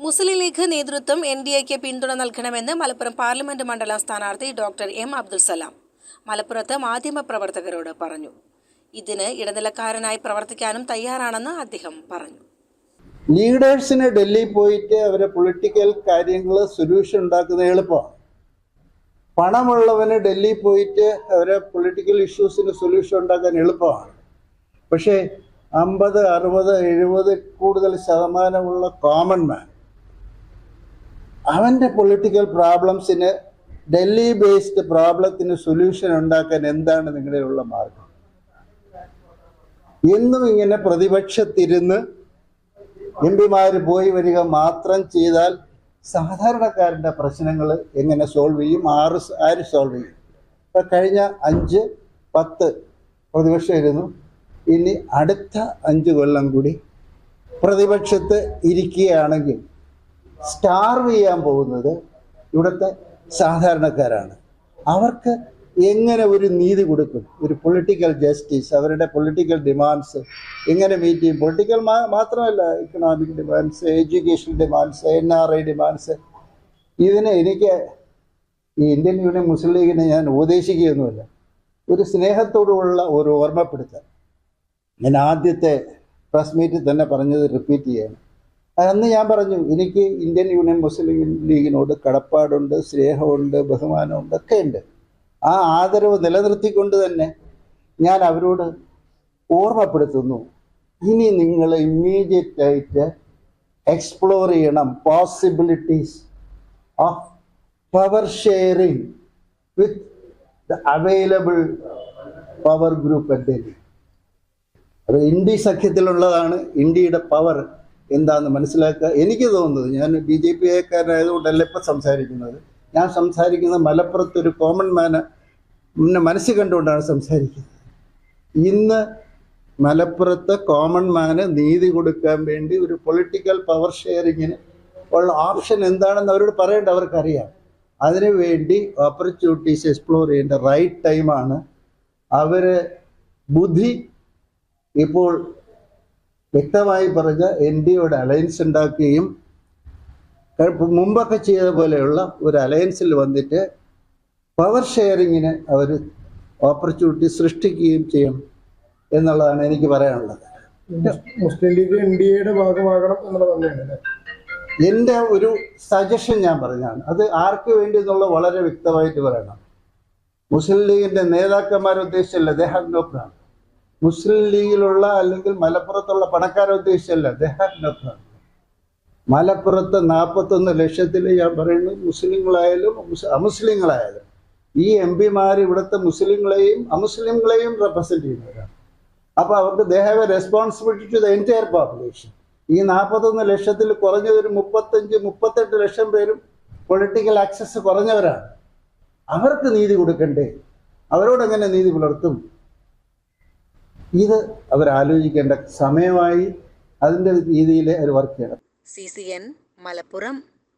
മുസ്ലിം ലീഗ് നേതൃത്വം N D എക്ക് പിന്തുണ നൽകണമെന്ന് മലപ്പുറം പാർലമെന്റ് മണ്ഡലം സ്ഥാനാർത്ഥി ഡോക്ടർ എം അബ്ദുൽ സലാം മലപ്പുറത്ത് മാധ്യമപ്രവർത്തകരോട് പറഞ്ഞു. ഇതിന് ഇടനിലക്കാരനായി പ്രവർത്തിക്കാനും തയ്യാറാണെന്ന് അദ്ദേഹം പറഞ്ഞു. ലീഡേഴ്സിന് ഡൽഹി പോയിട്ട് അവരെ പൊളിറ്റിക്കൽ കാര്യങ്ങൾ സൊല്യൂഷൻ ഉണ്ടാക്കുന്നത് എളുപ്പമാണ്. പണമുള്ളവന് ഡൽഹി പോയിട്ട് അവരെ പൊളിറ്റിക്കൽ ഇഷ്യൂസിന് സൊല്യൂഷൻ ഉണ്ടാക്കാൻ എളുപ്പമാണ്. പക്ഷേ അമ്പത് അറുപത് എഴുപത് കൂടുതൽ ശതമാനമുള്ള കോമൺ മാൻ അവന്റെ പൊളിറ്റിക്കൽ പ്രോബ്ലംസിന് ഡൽഹി ബേസ്ഡ് പ്രോബ്ലത്തിന് സൊല്യൂഷൻ ഉണ്ടാക്കാൻ എന്താണ് നിങ്ങളിലുള്ള മാർഗം? എന്നും ഇങ്ങനെ പ്രതിപക്ഷത്തിരുന്ന് എം പിമാർ പോയി വരിക മാത്രം ചെയ്താൽ സാധാരണക്കാരന്റെ പ്രശ്നങ്ങൾ എങ്ങനെ സോൾവ് ചെയ്യും? ആറ് ആര് സോൾവ് ചെയ്യും? ഇപ്പം കഴിഞ്ഞ അഞ്ച് പത്ത് പ്രതിപക്ഷം ഇരുന്നു. ഇനി അടുത്ത അഞ്ച് കൊല്ലം കൂടി പ്രതിപക്ഷത്ത് ഇരിക്കുകയാണെങ്കിൽ സ്റ്റാർവ് ചെയ്യാൻ പോകുന്നത് ഇവിടുത്തെ സാധാരണക്കാരാണ്. അവർക്ക് എങ്ങനെ ഒരു നീതി കൊടുക്കും? ഒരു പൊളിറ്റിക്കൽ ജസ്റ്റിസ് അവരുടെ പൊളിറ്റിക്കൽ ഡിമാൻഡ്സ് എങ്ങനെ മീറ്റ് ചെയ്യും? പൊളിറ്റിക്കൽ മാത്രമല്ല economic demands education demands N R I demands ഇതിന് എനിക്ക് ഈ ഇന്ത്യൻ യൂണിയൻ മുസ്ലിം ലീഗിനെ ഞാൻ ഉപദേശിക്കുകയൊന്നുമില്ല. ഒരു സ്നേഹത്തോടുള്ള ഒരു ഓർമ്മപ്പെടുത്തൽ. ഞാൻ ആദ്യത്തെ പ്രസ് മീറ്റിൽ തന്നെ പറഞ്ഞത് റിപ്പീറ്റ് ചെയ്യാണ്. അന്ന് ഞാൻ പറഞ്ഞു എനിക്ക് ഇന്ത്യൻ യൂണിയൻ മുസ്ലിം ലീഗിനോട് കടപ്പാടുണ്ട് സ്നേഹമുണ്ട് ബഹുമാനമുണ്ട് ഒക്കെ ഉണ്ട് ആ ആദരവ് നിലനിർത്തിക്കൊണ്ട് തന്നെ ഞാൻ അവരോട് ഓർമ്മപ്പെടുത്തുന്നു ഇനി നിങ്ങൾ ഇമ്മീഡിയറ്റ് ആയിട്ട് എക്സ്പ്ലോർ ചെയ്യണം possibilities of power sharing with the available power group at Delhi അത് ഇന്ത്യ സഖ്യത്തിലുള്ളതാണ് ഇന്ത്യയുടെ പവർ എന്താണെന്ന് മനസ്സിലാക്കുക. എനിക്ക് തോന്നുന്നത് ഞാൻ ബി ജെ പി കാരനായതുകൊണ്ടല്ല ഇപ്പം സംസാരിക്കുന്നത്. ഞാൻ സംസാരിക്കുന്നത് മലപ്പുറത്ത് ഒരു കോമൺ മാന് മനസ്സ് കണ്ടുകൊണ്ടാണ് സംസാരിക്കുന്നത്. ഇന്ന് മലപ്പുറത്ത് കോമൺ മാന് നീതി കൊടുക്കാൻ വേണ്ടി ഒരു പൊളിറ്റിക്കൽ പവർ ഷെയറിങ്ങിന് ഉള്ള ഓപ്ഷൻ എന്താണെന്ന് അവരോട് പറയേണ്ട അവർക്കറിയാം. അതിനു വേണ്ടി ഓപ്പർച്യൂണിറ്റീസ് എക്സ്പ്ലോർ ചെയ്യേണ്ട റൈറ്റ് ടൈമാണ് അവർ ബുദ്ധി ഇപ്പോൾ വ്യക്തമായി പറഞ്ഞ എൻ ഡിയോട് അലയൻസ് ഉണ്ടാക്കുകയും മുമ്പൊക്കെ ചെയ്ത പോലെയുള്ള ഒരു അലയൻസിൽ വന്നിട്ട് പവർ ഷെയറിങ്ങിന് അവർ ഓപ്പർച്യൂണിറ്റി സൃഷ്ടിക്കുകയും ചെയ്യും എന്നുള്ളതാണ് എനിക്ക് പറയാനുള്ളത്. മുസ്ലിം ലീഗ് എൻ ഡി എയുടെ ഭാഗമാകണം എന്നുള്ളത് തന്നെയാണ് എന്റെ ഒരു സജഷൻ ഞാൻ പറഞ്ഞാണ്. അത് ആർക്ക് വേണ്ടി എന്നുള്ളത് വളരെ വ്യക്തമായിട്ട് പറയണം. മുസ്ലിം ലീഗിന്റെ നേതാക്കന്മാരുദ്ദേശിച്ചല്ല ഉദ്ദേശിച്ചല്ല they have no plan Muslim ലീഗിലുള്ള അല്ലെങ്കിൽ മലപ്പുറത്തുള്ള പണക്കാരെ ഉദ്ദേശിച്ചല്ല. ദേ ഹാവ് നോ പ്ലാൻ മലപ്പുറത്ത് നാൽപ്പത്തൊന്ന് ലക്ഷത്തിൽ ഞാൻ പറയുന്നത് മുസ്ലിങ്ങളായാലും അമുസ്ലിങ്ങളായാലും. ഈ എം പിമാർ ഇവിടുത്തെ മുസ്ലിങ്ങളെയും അമുസ്ലിങ്ങളെയും റെപ്രസെന്റ് ചെയ്യുന്നവരാണ്. അപ്പോൾ അവർക്ക് they have a responsibility to the entire population ഈ നാൽപ്പത്തൊന്ന് ലക്ഷത്തിൽ കുറഞ്ഞ ഒരു മുപ്പത്തഞ്ച് മുപ്പത്തെട്ട് ലക്ഷം പേരും പൊളിറ്റിക്കൽ ആക്സസ് കുറഞ്ഞവരാണ്. അവർക്ക് നീതി കൊടുക്കണ്ടേ? അവരോടെങ്ങനെ നീതി പുലർത്തും? ഇത് അവർ ആലോചിക്കേണ്ട സമയമായി അതിന്റെ രീതിയിൽ അവർ വർക്ക് ചെയ്യണം. C C N Malappuram.